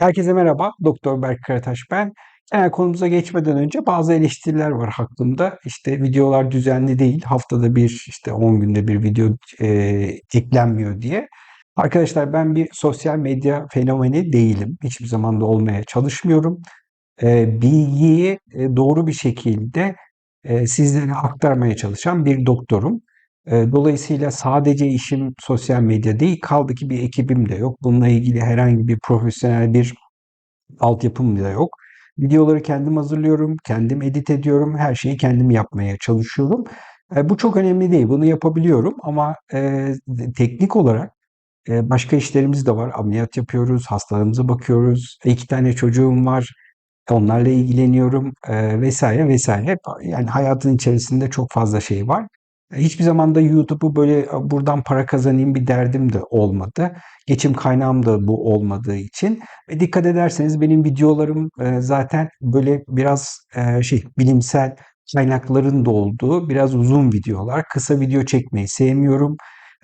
Herkese merhaba, Doktor Berk Karataş ben. Genel konumuza geçmeden önce bazı eleştiriler var hakkımda. İşte videolar düzenli değil, haftada bir, işte 10 günde bir video e, eklenmiyor diye. Arkadaşlar ben bir sosyal medya fenomeni değilim. Hiçbir zaman da olmaya çalışmıyorum. E, bilgiyi e, doğru bir şekilde e, sizlere aktarmaya çalışan bir doktorum. Dolayısıyla sadece işim sosyal medya değil, kaldı ki bir ekibim de yok. Bununla ilgili herhangi bir profesyonel bir altyapım da yok. Videoları kendim hazırlıyorum, kendim edit ediyorum, her şeyi kendim yapmaya çalışıyorum. Bu çok önemli değil, bunu yapabiliyorum ama teknik olarak başka işlerimiz de var. Ameliyat yapıyoruz, hastalarımıza bakıyoruz. İki tane çocuğum var, onlarla ilgileniyorum vesaire vesaire. Hep yani hayatın içerisinde çok fazla şey var. Hiçbir zaman da YouTube'u böyle buradan para kazanayım bir derdim de olmadı. Geçim kaynağım da bu olmadığı için. Ve dikkat ederseniz benim videolarım e, zaten böyle biraz e, şey bilimsel kaynakların da olduğu biraz uzun videolar. Kısa video çekmeyi sevmiyorum.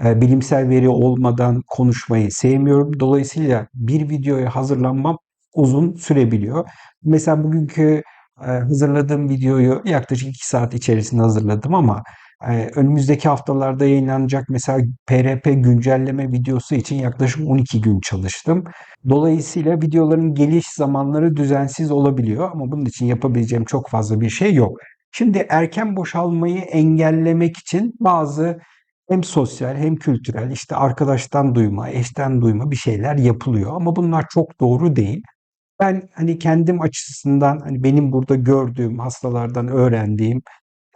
E, bilimsel veri olmadan konuşmayı sevmiyorum. Dolayısıyla bir videoya hazırlanmam uzun sürebiliyor. Mesela bugünkü hazırladığım videoyu yaklaşık 2 saat içerisinde hazırladım ama ee, önümüzdeki haftalarda yayınlanacak mesela PRP güncelleme videosu için yaklaşık 12 gün çalıştım. Dolayısıyla videoların geliş zamanları düzensiz olabiliyor ama bunun için yapabileceğim çok fazla bir şey yok. Şimdi erken boşalmayı engellemek için bazı hem sosyal hem kültürel işte arkadaştan duyma, eşten duyma bir şeyler yapılıyor ama bunlar çok doğru değil. Ben hani kendim açısından hani benim burada gördüğüm hastalardan öğrendiğim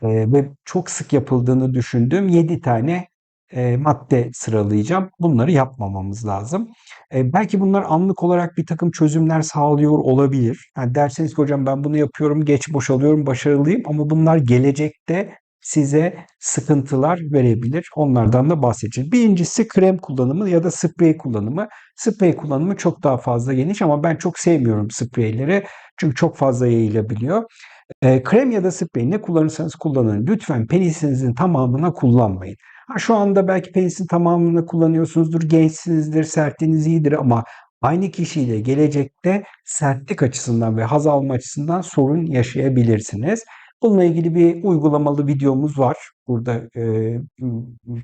Eee, ve çok sık yapıldığını düşündüğüm 7 tane, eee, madde sıralayacağım. Bunları yapmamamız lazım. Eee, belki bunlar anlık olarak bir takım çözümler sağlıyor olabilir. Yani derseniz ki hocam ben bunu yapıyorum, geç boşalıyorum, başarılıyım ama bunlar gelecekte size sıkıntılar verebilir. Onlardan da bahsedeceğiz. Birincisi krem kullanımı ya da sprey kullanımı. Sprey kullanımı çok daha fazla geniş ama ben çok sevmiyorum spreyleri. Çünkü çok fazla yayılabiliyor. E, krem ya da sprey ne kullanırsanız kullanın. Lütfen penisinizin tamamına kullanmayın. Ha, şu anda belki penisin tamamını kullanıyorsunuzdur, gençsinizdir, sertliğiniz iyidir ama aynı kişiyle gelecekte sertlik açısından ve haz alma açısından sorun yaşayabilirsiniz. Bununla ilgili bir uygulamalı videomuz var. Burada e,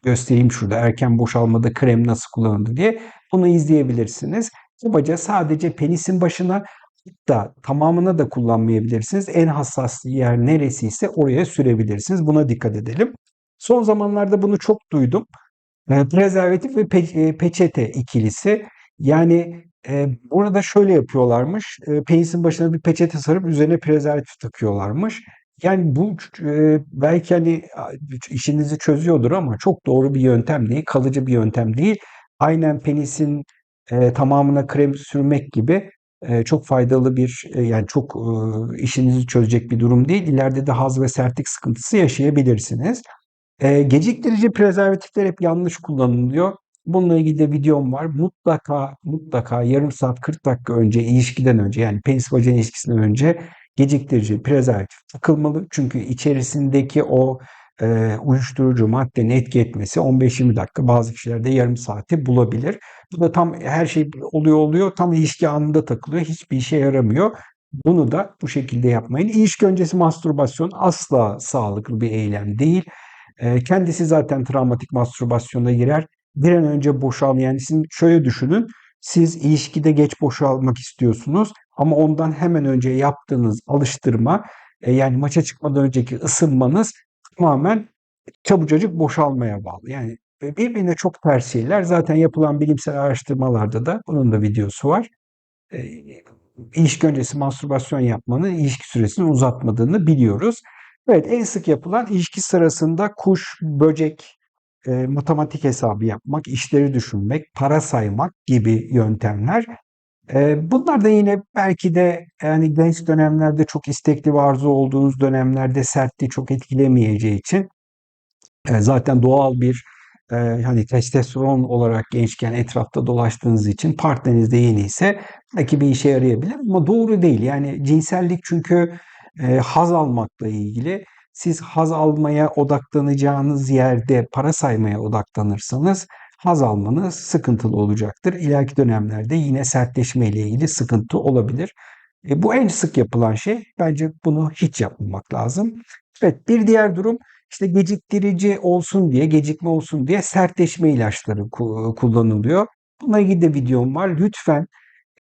göstereyim şurada erken boşalmada krem nasıl kullanılır diye. Bunu izleyebilirsiniz. Kabaca sadece penisin başına da tamamına da kullanmayabilirsiniz. En hassas yer neresiyse oraya sürebilirsiniz. Buna dikkat edelim. Son zamanlarda bunu çok duydum. E, prezervatif ve pe- e, peçete ikilisi. Yani e, burada şöyle yapıyorlarmış. E, penisin başına bir peçete sarıp üzerine prezervatif takıyorlarmış. Yani bu e, belki hani işinizi çözüyordur ama çok doğru bir yöntem değil, kalıcı bir yöntem değil. Aynen penisin e, tamamına krem sürmek gibi çok faydalı bir yani çok işinizi çözecek bir durum değil. İleride de haz ve sertlik sıkıntısı yaşayabilirsiniz. Geciktirici prezervatifler hep yanlış kullanılıyor. Bununla ilgili de videom var. Mutlaka mutlaka yarım saat 40 dakika önce ilişkiden önce yani penis vajina ilişkisinden önce geciktirici prezervatif takılmalı. Çünkü içerisindeki o e, uyuşturucu maddenin etki etmesi 15-20 dakika bazı kişilerde yarım saati bulabilir. Bu da tam her şey oluyor oluyor tam ilişki anında takılıyor hiçbir işe yaramıyor. Bunu da bu şekilde yapmayın. İlişki öncesi mastürbasyon asla sağlıklı bir eylem değil. E, kendisi zaten travmatik mastürbasyona girer. Bir an önce boşalma yani sizin şöyle düşünün. Siz ilişkide geç boşalmak istiyorsunuz ama ondan hemen önce yaptığınız alıştırma e, yani maça çıkmadan önceki ısınmanız tamamen çabucacık boşalmaya bağlı. Yani birbirine çok ters şeyler. Zaten yapılan bilimsel araştırmalarda da bunun da videosu var. E, ilişki öncesi mastürbasyon yapmanın ilişki süresini uzatmadığını biliyoruz. Evet en sık yapılan ilişki sırasında kuş, böcek, e, matematik hesabı yapmak, işleri düşünmek, para saymak gibi yöntemler. E, bunlar da yine belki de yani genç dönemlerde çok istekli ve arzu olduğunuz dönemlerde sertliği çok etkilemeyeceği için e, zaten doğal bir e, hani testosteron olarak gençken etrafta dolaştığınız için partneriniz de yeni ise belki bir işe yarayabilir ama doğru değil. Yani cinsellik çünkü e, haz almakla ilgili. Siz haz almaya odaklanacağınız yerde para saymaya odaklanırsanız haz almanız sıkıntılı olacaktır. İleriki dönemlerde yine sertleşme ile ilgili sıkıntı olabilir. E, bu en sık yapılan şey. Bence bunu hiç yapmamak lazım. Evet bir diğer durum işte geciktirici olsun diye, gecikme olsun diye sertleşme ilaçları ku- kullanılıyor. Bununla ilgili de videom var. Lütfen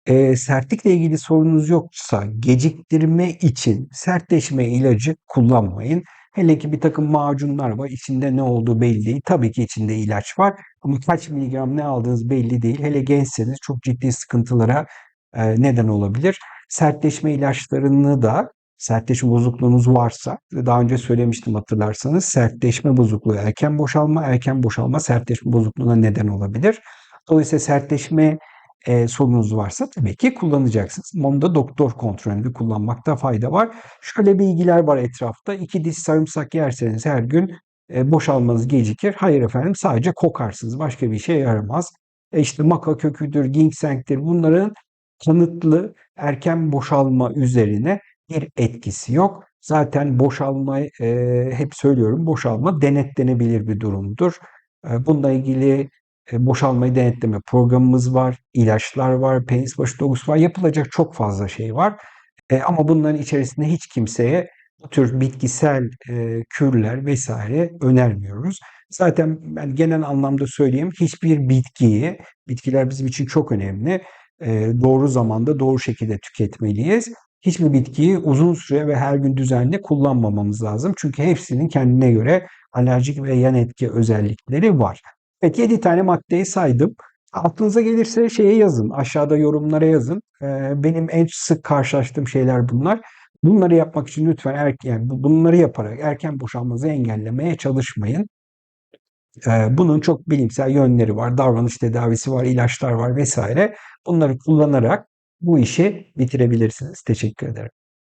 e, sertlikle ilgili sorunuz yoksa geciktirme için sertleşme ilacı kullanmayın. Hele ki bir takım macunlar var. İçinde ne olduğu belli değil. Tabii ki içinde ilaç var. Ama kaç miligram ne aldığınız belli değil. Hele gençseniz çok ciddi sıkıntılara e, neden olabilir. Sertleşme ilaçlarını da sertleşme bozukluğunuz varsa daha önce söylemiştim hatırlarsanız sertleşme bozukluğu erken boşalma, erken boşalma sertleşme bozukluğuna neden olabilir. Dolayısıyla sertleşme e, sorunuz varsa tabii ki kullanacaksınız. Onu da doktor kontrolünde kullanmakta fayda var. Şöyle bilgiler var etrafta. İki diş sarımsak yerseniz her gün e, boşalmanız gecikir. Hayır efendim sadece kokarsınız. Başka bir şey yaramaz. E işte maka köküdür, ginseng'tir bunların kanıtlı erken boşalma üzerine bir etkisi yok. Zaten boşalma e, hep söylüyorum boşalma denetlenebilir bir durumdur. E, bununla ilgili boşalmayı denetleme programımız var, ilaçlar var, penis başı dokusu var. Yapılacak çok fazla şey var. E, ama bunların içerisinde hiç kimseye bu tür bitkisel e, kürler vesaire önermiyoruz. Zaten ben genel anlamda söyleyeyim hiçbir bitkiyi, bitkiler bizim için çok önemli, e, doğru zamanda doğru şekilde tüketmeliyiz. Hiçbir bitkiyi uzun süre ve her gün düzenli kullanmamamız lazım. Çünkü hepsinin kendine göre alerjik ve yan etki özellikleri var. Evet 7 tane maddeyi saydım. Aklınıza gelirse şeye yazın. Aşağıda yorumlara yazın. Ee, benim en sık karşılaştığım şeyler bunlar. Bunları yapmak için lütfen erken, yani bunları yaparak erken boşalmanızı engellemeye çalışmayın. Ee, bunun çok bilimsel yönleri var. Davranış tedavisi var, ilaçlar var vesaire. Bunları kullanarak bu işi bitirebilirsiniz. Teşekkür ederim.